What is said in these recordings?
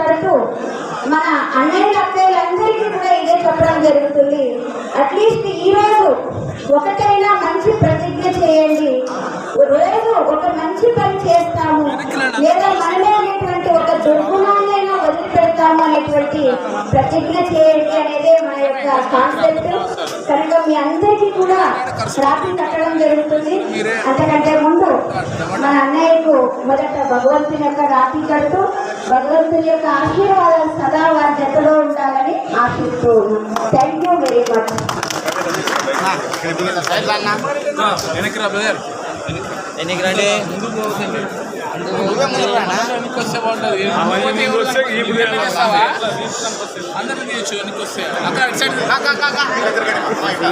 వరకు మన అన్నయ్య అక్కయ్యలందరికీ కూడా ఇదే చెప్పడం జరుగుతుంది. అట్లీస్ట్ ఈ రోజు ఒకటైనా మంచి ప్రతిజ్ఞ చేయండి. రోజు ఒక మంచి పని చేస్తాము. లేదా మనమే అనేటువంటి ఒక దుర్గుణాన్నైనా వదిలిపెడతాము అనేటువంటి ప్రతిజ్ఞ చేయండి అనేదే మా యొక్క కాన్సెప్ట్ కనుక మీ అందరికీ కూడా రాత్రి కట్టడం జరుగుతుంది. అంతకంటే ముందు మన అన్నయ్యకు మొదట భగవంతుని యొక్క రాఖీ కడుతూ భగవంతుని యొక్క ఆశీర్వాదాలు సదా వారి జతలో ఉండాలని ఆశిస్తూ థ్యాంక్ యూ వెరీ మచ్ ఎన్నికి రండి. వెనక్కి వస్తే బాగుంటుంది. అందరినీ తీయచ్చు వెనక్కి వస్తే. అక్కడ ఇటు సైడ్. రా.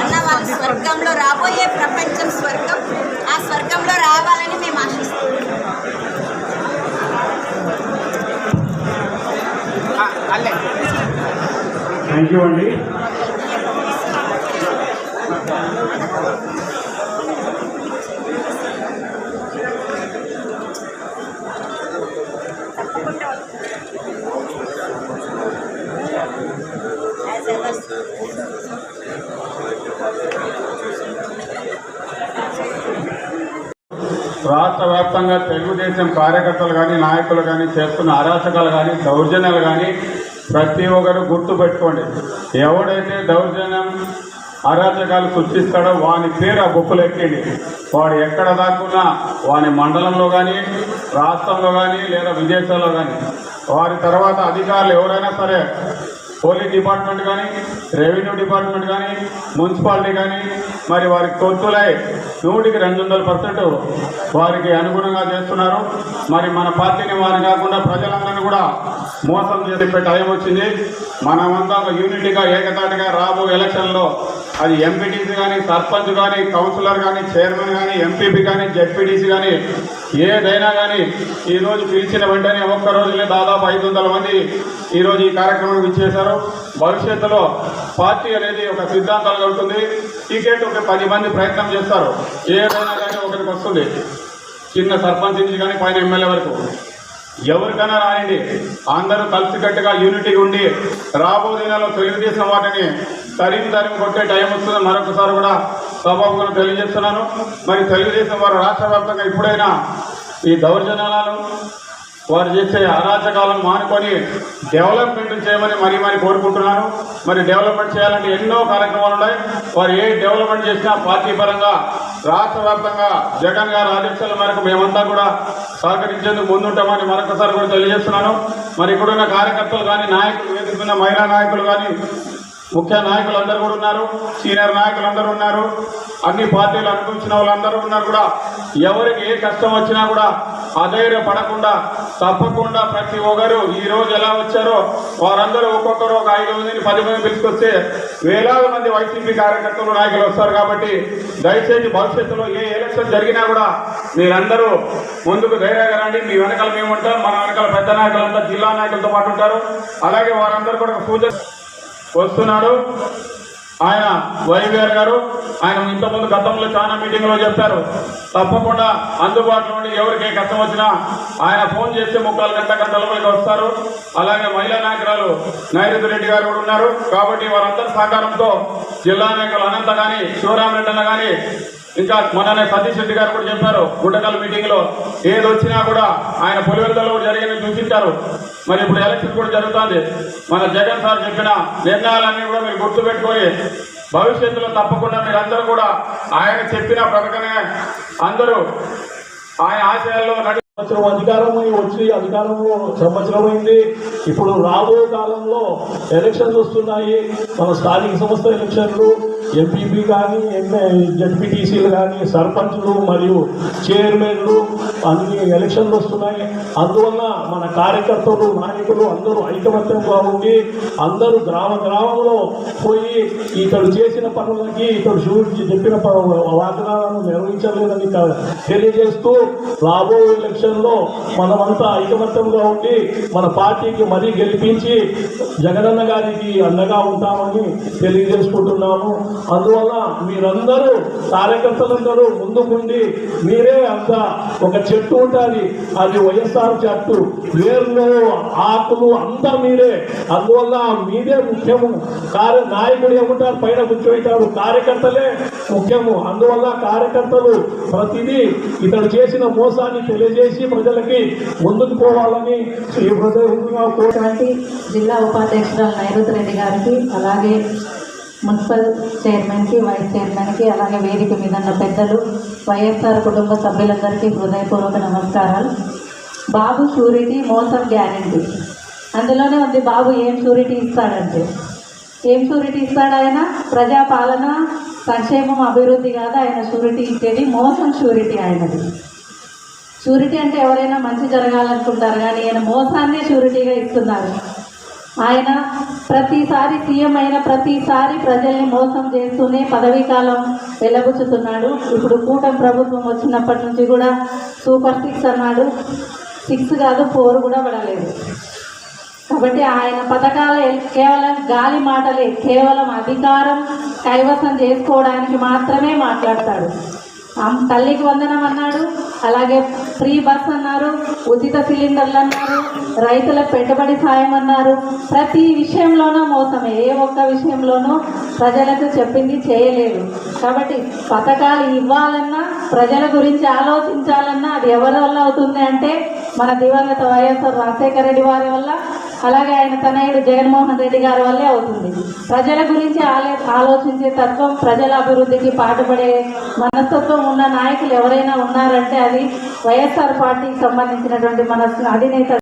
అన్న వాళ్ళ స్వర్గంలో రాబోయే ప్రపంచం స్వర్గం. ఆ స్వర్గంలో రావాలని మేము ఆశిస్తున్నాం. థ్యాంక్ యూ అండి. రాష్ట్ర వ్యాప్తంగా తెలుగుదేశం కార్యకర్తలు కానీ నాయకులు కానీ చేస్తున్న అరాచకాలు కానీ దౌర్జన్యాలు కానీ ప్రతి ఒక్కరు గుర్తు పెట్టుకోండి. ఎవడైతే దౌర్జన్యం అరాచకాలు సృష్టిస్తాడో వాని పేరు ఆ బుక్కులు ఎక్కింది. వాడు ఎక్కడ దాక్కున్నా వాని మండలంలో కానీ రాష్ట్రంలో కానీ లేదా విదేశాల్లో కానీ వారి తర్వాత అధికారులు ఎవరైనా సరే పోలీస్ డిపార్ట్మెంట్ కానీ రెవెన్యూ డిపార్ట్మెంట్ కానీ మున్సిపాలిటీ కానీ మరి వారికి తొత్తులై నూటికి రెండు వందల పర్సెంట్ వారికి అనుగుణంగా చేస్తున్నారు. మరి మన పార్టీని వారు కాకుండా ప్రజలందరినీ కూడా మోసం చేసే టైం వచ్చింది. మనమంతా ఒక యూనిటీగా ఏకతాటిగా రాబో ఎలక్షన్లో అది ఎంపీటీసీ కానీ సర్పంచ్ కానీ కౌన్సిలర్ కానీ చైర్మన్ కానీ ఎంపీపీ కానీ జెడ్పీటీసీ కానీ ఏదైనా కానీ ఈరోజు పిలిచిన వెంటనే ఒక్క రోజులే దాదాపు ఐదు వందల మంది ఈరోజు ఈ కార్యక్రమం ఇచ్చేశారు భవిష్యత్తులో పార్టీ అనేది ఒక సిద్ధాంతాలుగా ఉంటుంది. టికెట్ ఒక పది మంది ప్రయత్నం చేస్తారు. ఏదైనా కానీ ఒకరికి వస్తుంది. చిన్న సర్పంచ్ నుంచి కానీ పైన ఎమ్మెల్యే వరకు. ఎవరికైనా రాయండి. అందరూ కలిసికట్టుగా యూనిటీ ఉండి రాబో దినాల్లో తెలుగుదేశం వాటిని తరిమి తరిమి కొట్టే టైం వస్తుంది. మరొకసారి కూడా సభకు తెలియజేస్తున్నాను. మరి తెలుగుదేశం వారు రాష్ట్ర వ్యాప్తంగా ఇప్పుడైనా ఈ దౌర్జన్యాలను వారు చేసే అరాచకాలను మానుకొని డెవలప్మెంట్ చేయమని మరీ మరి కోరుకుంటున్నాను. మరి డెవలప్మెంట్ చేయాలంటే ఎన్నో కార్యక్రమాలు ఉన్నాయి. వారు ఏ డెవలప్మెంట్ చేసినా పార్టీ పరంగా రాష్ట్ర వ్యాప్తంగా జగన్ గారి ఆదేశాల మేరకు మేమంతా కూడా సహకరించేందుకు ముందుంటామని మరొకసారి కూడా తెలియజేస్తున్నాను. మరి ఇక్కడున్న కార్యకర్తలు కానీ నాయకులు వేదికన్న మహిళా నాయకులు కానీ ముఖ్య నాయకులు అందరూ కూడా ఉన్నారు సీనియర్ నాయకులు అందరూ ఉన్నారు అన్ని పార్టీలు అనుభవించిన వాళ్ళందరూ ఉన్నారు కూడా. ఎవరికి ఏ కష్టం వచ్చినా కూడా అధైర్య పడకుండా తప్పకుండా ప్రతి ఒక్కరు ఈ రోజు ఎలా వచ్చారో వారందరూ ఒక్కొక్కరు ఒక ఐదు మందిని పది మంది పిలుచుకొస్తే వేలాది మంది వైసీపీ కార్యకర్తలు నాయకులు వస్తారు కాబట్టి దయచేసి భవిష్యత్తులో ఏ ఎలక్షన్ జరిగినా కూడా మీరందరూ ముందుకు ధైర్యంగా రండి. మీ వెనకాల మేము ఉంటాం. మన వెనకాల పెద్ద నాయకులంతా జిల్లా నాయకులతో పాటు ఉంటారు. అలాగే వారందరూ కూడా పూజ వస్తున్నాడు. ఆయన వైవిఆర్ గారు ఆయన ఇంతకుముందు గతంలో చాలా మీటింగ్లో చెప్పారు. తప్పకుండా అందుబాటులో ఉండి ఎవరికి ఏ కష్టం వచ్చినా ఆయన ఫోన్ చేస్తే ముక్కలు గంట గంటలకి వస్తారు. అలాగే మహిళా నాయకురాలు నైరుతి రెడ్డి గారు కూడా ఉన్నారు. కాబట్టి వారందరి సహకారంతో జిల్లా నాయకులు అనంత కానీ శివరామరెడ్డి అన్న కానీ ఇంకా మొన్ననే సతీష్ రెడ్డి గారు కూడా చెప్పారు గుడ్డకల్ మీటింగ్లో ఏది వచ్చినా కూడా ఆయన పులివెందులో జరిగిన చూపించారు మరి ఇప్పుడు ఎలక్షన్ కూడా జరుగుతుంది. మన జగన్ సార్ చెప్పిన నిర్ణయాలన్నీ కూడా మీరు గుర్తుపెట్టుకొని భవిష్యత్తులో తప్పకుండా మీరందరూ కూడా ఆయన చెప్పిన ప్రకటనే అందరూ ఆయన ఆశయాల్లో నడి అధికారం వచ్చి అధికారంలో సంవత్సరమైంది ఇప్పుడు రాబోయే కాలంలో ఎలక్షన్స్ వస్తున్నాయి. మన స్థానిక సంస్థ ఎలక్షన్లు ఎంపీపీ కానీ జడ్పీటీసీలు కానీ సర్పంచ్లు మరియు చైర్మన్లు అన్ని ఎలక్షన్లు వస్తున్నాయి. అందువల్ల మన కార్యకర్తలు నాయకులు అందరూ ఐకమత్యంగా ఉండి అందరూ గ్రామ గ్రామంలో పోయి ఇతడు చేసిన పనులకి ఇతడు చూపించి చెప్పిన ప- వాగ్దానాలను నిర్వహించలేదని తెలియజేస్తూ రాబోయే ఎలక్షన్లో మనమంతా ఐకమత్యంగా ఉండి మన పార్టీకి మరీ గెలిపించి జగనన్న గారికి అండగా ఉంటామని తెలియజేసుకుంటున్నాము. అందువల్ల మీరందరూ కార్యకర్తలందరూ ముందుకుండి మీరే అంత ఒక చెట్టు ఉంటుంది అది వైఎస్ఆర్ చెట్టు. వేర్లు ఆకులు అంతా మీరే. అందువల్ల మీదే ముఖ్యము. కార్య నాయకుడు ఏముంటారు? పైన కూర్చోబెట్టారు. కార్యకర్తలే ముఖ్యము. అందువల్ల కార్యకర్తలు ప్రతిదీ ఇతడు చేసిన మోసాన్ని తెలియజేసి ప్రజలకి ముందుకు పోవాలని శ్రీ హృదయంగా కోరు జిల్లా ఉపాధ్యక్షురాలు నైరుతి రెడ్డి గారికి అలాగే మున్సిపల్ చైర్మన్కి వైస్ చైర్మన్కి అలాగే వేదిక మీద ఉన్న పెద్దలు వైఎస్ఆర్ కుటుంబ సభ్యులందరికీ హృదయపూర్వక నమస్కారాలు. బాబు షూరిటీ మోసం గ్యారంటీ. అందులోనే ఉంది బాబు ఏం షూరిటీ ఇస్తాడంటే. ఏం షూరిటీ ఇస్తాడు ఆయన? ప్రజాపాలన సంక్షేమం అభివృద్ధి కాదు ఆయన షూరిటీ ఇచ్చేది మోసం షూరిటీ ఆయనది. షూరిటీ అంటే ఎవరైనా మంచి జరగాలనుకుంటారు కానీ ఆయన మోసాన్నే షూరిటీగా ఇస్తున్నారు. ఆయన ప్రతిసారి సీఎం అయిన ప్రతిసారి ప్రజల్ని మోసం చేస్తూనే పదవీ కాలం వెలబుచ్చుతున్నాడు. ఇప్పుడు కూటమి ప్రభుత్వం వచ్చినప్పటి నుంచి కూడా సూపర్ సిక్స్ అన్నాడు. సిక్స్ కాదు ఫోర్ కూడా పడలేదు. కాబట్టి ఆయన పథకాలు కేవలం గాలి మాటలే కేవలం అధికారం కైవసం చేసుకోవడానికి మాత్రమే మాట్లాడతాడు. తల్లికి వందనం అన్నాడు. అలాగే ఫ్రీ బస్ అన్నారు ఉచిత సిలిండర్లు అన్నారు రైతుల పెట్టుబడి సాయం అన్నారు. ప్రతి విషయంలోనూ మోసమే. ఏ ఒక్క విషయంలోనూ ప్రజలకు చెప్పింది చేయలేదు. కాబట్టి పథకాలు ఇవ్వాలన్నా ప్రజల గురించి ఆలోచించాలన్నా అది ఎవరి వల్ల అవుతుంది అంటే మన దివంగత వైఎస్ఆర్ రాజశేఖర రెడ్డి వారి వల్ల. అలాగే ఆయన తనయుడు జగన్మోహన్ రెడ్డి గారి వల్లే అవుతుంది. ప్రజల గురించి ఆలో ఆలోచించే తత్వం ప్రజల అభివృద్ధికి పాటుపడే మనస్తత్వం ఉన్న నాయకులు ఎవరైనా ఉన్నారంటే అది వైఎస్ఆర్ పార్టీకి సంబంధించినటువంటి మన అధినేత